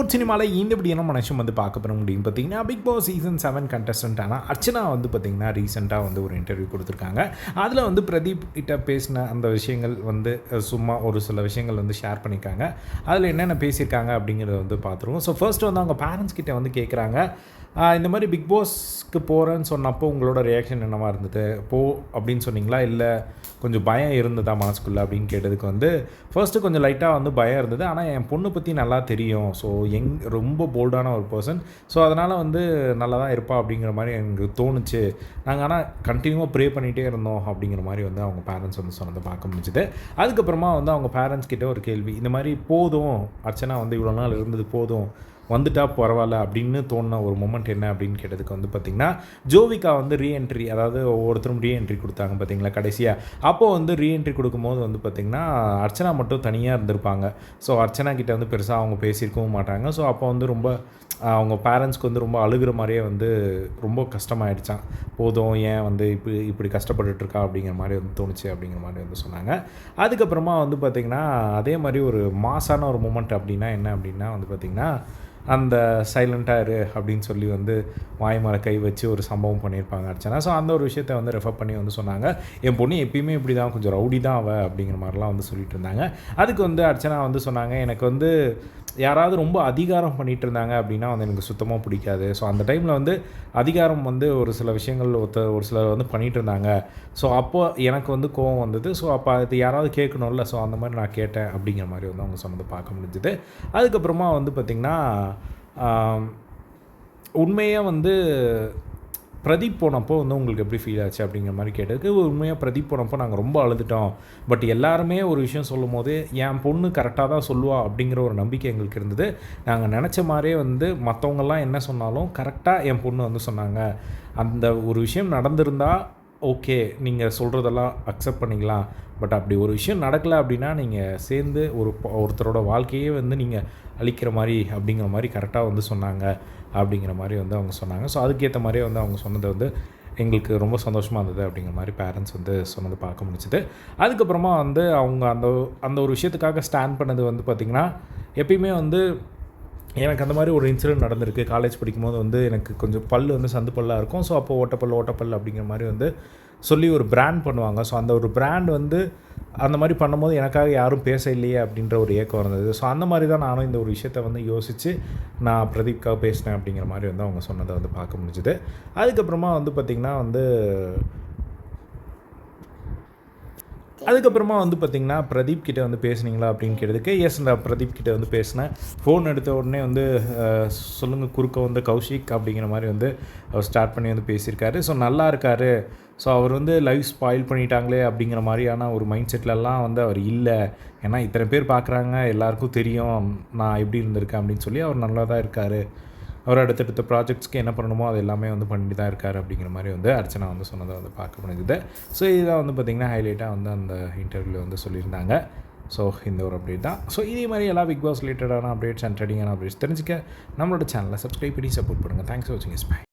Sports சினிமாவில் இந்த இப்படி என்ன மனுஷன் வந்து பார்க்க போகிற முடியும் பார்த்தீங்கன்னா big boss season seven contestant ஆனால் அர்ச்சனா வந்து பார்த்திங்கன்னா ரீசெண்டாக வந்து ஒரு இன்டர்வியூ கொடுத்துருக்காங்க. அதில் வந்து பிரதீப் கிட்ட பேசின அந்த விஷயங்கள் வந்து சும்மா ஒரு சில விஷயங்கள் வந்து ஷேர் பண்ணியிருக்காங்க. அதில் என்னென்ன பேசியிருக்காங்க அப்படிங்கிறத வந்து பார்த்துருவோம். ஸோ ஃபர்ஸ்ட் வந்து அவங்க பேரண்ட்ஸ் கிட்ட வந்து கேட்குறாங்க இந்த மாதிரி பிக் பாஸ்க்கு போகிறேன்னு சொன்னப்போ உங்களோட ரியாக்ஷன் என்னவா இருந்தது? போ அப்படின்னு சொன்னீங்களா? இல்லை கொஞ்சம் பயம் இருந்ததா மனசுக்குள்ளே அப்படின்னு கேட்டதுக்கு வந்து ஃபர்ஸ்ட்டு கொஞ்சம் லைட்டாக வந்து பயம் இருந்தது. ஆனால் என் பொண்ணு பற்றி நல்லா தெரியும். ஸோ எங் ரொம்ப போல்டான ஒரு பர்சன் ஸோ அதனால் வந்து நல்லா தான் இருப்பா அப்படிங்கிற மாதிரி எனக்கு தோணுச்சு. நாங்கள் ஆனால் கண்டினியூவாக ப்ரே பண்ணிகிட்டே இருந்தோம் அப்படிங்கிற மாதிரி வந்து அவங்க பேரண்ட்ஸ் வந்து சொன்னதை பார்க்க முடிஞ்சுது. அதுக்கப்புறமா வந்து அவங்க பேரண்ட்ஸ் கிட்டே ஒரு கேள்வி. இந்த மாதிரி போதும் அர்ச்சனா வந்து இவ்வளோ நாள் இருந்தது போதும். வந்துட்டா பரவாயில்ல அப்படின்னு தோணுன ஒரு மூமெண்ட் என்ன அப்படின்னு கேட்டதுக்கு வந்து பார்த்திங்கன்னா ஜோவிகா வந்து ரீஎன்ட்ரி அதாவது ஒவ்வொருத்தரும் ரீஎன்ட்ரி கொடுத்தாங்க பார்த்தீங்களா கடைசியாக அப்போது வந்து ரீஎன்ட்ரி கொடுக்கும்போது வந்து பார்த்திங்கன்னா அர்ச்சனா மட்டும் தனியாக இருந்திருப்பாங்க. ஸோ அர்ச்சனா கிட்டே வந்து பெருசாக அவங்க பேசியிருக்கவும் மாட்டாங்க. ஸோ அப்போ வந்து ரொம்ப அவங்க பேரண்ட்ஸ்க்கு வந்து ரொம்ப அழுகிற மாதிரியே வந்து ரொம்ப கஷ்டமாயிடுச்சான் போதும் ஏன் வந்து இப்படி இப்படி கஷ்டப்பட்டுட்ருக்கா அப்படிங்கிற மாதிரி வந்து தோணுச்சு அப்படிங்கிற மாதிரி வந்து சொன்னாங்க. அதுக்கப்புறமா வந்து பார்த்திங்கன்னா அதே மாதிரி ஒரு மாசான ஒரு மூமெண்ட் அப்படின்னா என்ன அப்படின்னா வந்து பார்த்திங்கன்னா அந்த சைலண்ட்டாக இரு அப்படின்னு சொல்லி வந்து வாய் மேலே கை வச்சு ஒரு சம்பவம் பண்ணியிருப்பாங்க அர்ச்சனா. ஸோ அந்த ஒரு விஷயத்தை வந்து ரெஃபர் பண்ணி வந்து சொன்னாங்க. என் பொண்ணு எப்பயுமே இப்படி தான் கொஞ்சம் ரவுடி தான் அவ அப்படிங்கிற மாதிரிலாம் வந்து சொல்லிட்டு இருந்தாங்க. அதுக்கு வந்து அர்ச்சனா வந்து சொன்னாங்க எனக்கு வந்து யாராவது ரொம்ப அதிகாரம் பண்ணிட்டு இருந்தாங்க அப்படின்னா வந்து எனக்கு சுத்தமாக பிடிக்காது. ஸோ அந்த டைமில் வந்து அதிகாரம் வந்து ஒரு சில விஷயங்கள் ஒருத்த ஒரு சிலர் வந்து பண்ணிட்டு இருந்தாங்க. ஸோ அப்போ எனக்கு வந்து கோவம் வந்தது. ஸோ அப்போ அது யாராவது கேட்கணும்ல. ஸோ அந்த மாதிரி நான் கேட்டேன் அப்படிங்கிற மாதிரி வந்து அவங்க சொன்னது பார்க்க முடிஞ்சுது. அதுக்கப்புறமா வந்து பார்த்திங்கன்னா உண்மையாக வந்து பிரதீப் போனப்போ வந்து உங்களுக்கு எப்படி ஃபீல் ஆச்சு அப்படிங்கிற மாதிரி கேட்டதுக்கு உண்மையாக பிரதீப் போனப்போ நாங்கள் ரொம்ப அழுதுட்டோம். பட் எல்லாருமே ஒரு விஷயம் சொல்லும் போது என் பொண்ணு கரெக்டாக தான் சொல்லுவா அப்படிங்கிற ஒரு நம்பிக்கை எங்களுக்கு இருந்தது. நாங்கள் நினச்ச மாதிரியே வந்து மற்றவங்கெல்லாம் என்ன சொன்னாலும் கரெக்டாக என் பொண்ணு வந்து சொன்னாங்க. அந்த ஒரு விஷயம் நடந்திருந்தால் ஓகே நீங்கள் சொல்கிறதெல்லாம் அக்செப்ட் பண்ணிக்கலாம் பட் அப்படி ஒரு விஷயம் நடக்கலை அப்படின்னா நீங்கள் சேர்ந்து ஒரு ஒருத்தரோட வாழ்க்கையே வந்து நீங்கள் அழிக்கிற மாதிரி அப்படிங்கிற மாதிரி கரெக்டாக வந்து சொன்னாங்க அப்படிங்கிற மாதிரி வந்து அவங்க சொன்னாங்க. ஸோ அதுக்கேற்ற மாதிரியே வந்து அவங்க சொன்னது வந்து எங்களுக்கு ரொம்ப சந்தோஷமாக இருந்தது அப்படிங்கிற மாதிரி பேரண்ட்ஸ் வந்து சொன்னது பார்க்க முடிச்சுது அதுக்கப்புறமா வந்து அவங்க அந்த அந்த ஒரு விஷயத்துக்காக ஸ்டாண்ட் பண்ணது வந்து பார்த்திங்கன்னா எப்பயுமே வந்து எனக்கு அந்த மாதிரி ஒரு இன்சிடென்ட் நடந்திருக்கு. காலேஜ் படிக்கும்போது வந்து எனக்கு கொஞ்சம் பல் வந்து சந்து பல்லாக இருக்கும். ஸோ அப்போ ஓட்டப்பல் ஓட்டப்பல் அப்படிங்கிற மாதிரி வந்து சொல்லி ஒரு பிராண்ட் பண்ணுவாங்க. ஸோ அந்த ஒரு பிராண்ட் வந்து அந்த மாதிரி பண்ணும்போது எனக்காக யாரும் பேச இல்லையே அப்படின்ற ஒரு ஏக்கம் இருந்தது. ஸோ அந்த மாதிரி தான் நானும் இந்த ஒரு விஷயத்தை வந்து யோசித்து நான் பிரதீப்காக பேசினேன் அப்படிங்கிற மாதிரி வந்து அவங்க சொன்னதை வந்து பார்க்க முடிஞ்சுது. அதுக்கப்புறமா வந்து பார்த்திங்கன்னா வந்து அதுக்கப்புறமா வந்து பார்த்தீங்கன்னா பிரதீப் கிட்ட வந்து பேசுனீங்களா அப்படின்னு கேட்டதுக்கு எஸ் நான் பிரதீப் கிட்ட வந்து பேசினேன். ஃபோன் எடுத்த உடனே வந்து சொல்லுங்கள் குறுக்க வந்து கௌஷிக் அப்படிங்கிற மாதிரி வந்து அவர் ஸ்டார்ட் பண்ணி வந்து பேசியிருக்காரு. ஸோ நல்லா இருக்காரு. ஸோ அவர் வந்து லைஃப் ஸ்பாயில் பண்ணிட்டாங்களே அப்படிங்கிற மாதிரியான ஒரு மைண்ட் செட்லலாம் வந்து அவர் இல்லை. ஏன்னா இத்தனை பேர் பார்க்குறாங்க எல்லாருக்கும் தெரியும் நான் எப்படி இருந்திருக்கேன் அப்படின்னு சொல்லி அவர் நல்லா தான் இருக்கார். அவர் அடுத்தடுத்த ப்ராஜெக்ட்ஸ்க்கு என்ன பண்ணணுமோ அது எல்லாமே வந்து பண்ணி தான் இருக்கார் அப்படிங்கிற மாதிரி வந்து அர்ச்சனா வந்து சொன்னதை வந்து பார்க்க முடிஞ்சுது. ஸோ இதுதான் வந்து பார்த்திங்கன்னா ஹைலைட்டாக வந்து அந்த இன்டர்வியூவில் வந்து சொல்லியிருந்தாங்க. ஸோ இந்த ஒரு அப்டேட் தான். ஸோ இதே மாதிரி எல்லா பிக் பாஸ் ரிலேட்டடான அப்டேட்ஸ் அண்ட் ட்ரெடிங்கான அப்டேட்ஸ் தெரிஞ்சுக்க நம்மளோட சேனலை சப்ஸ்கிரைப் பண்ணி சப்போர்ட் பண்ணுங்கள் தேங்க்ஸ் ஃபார் வாட்சிங் இஸ் பை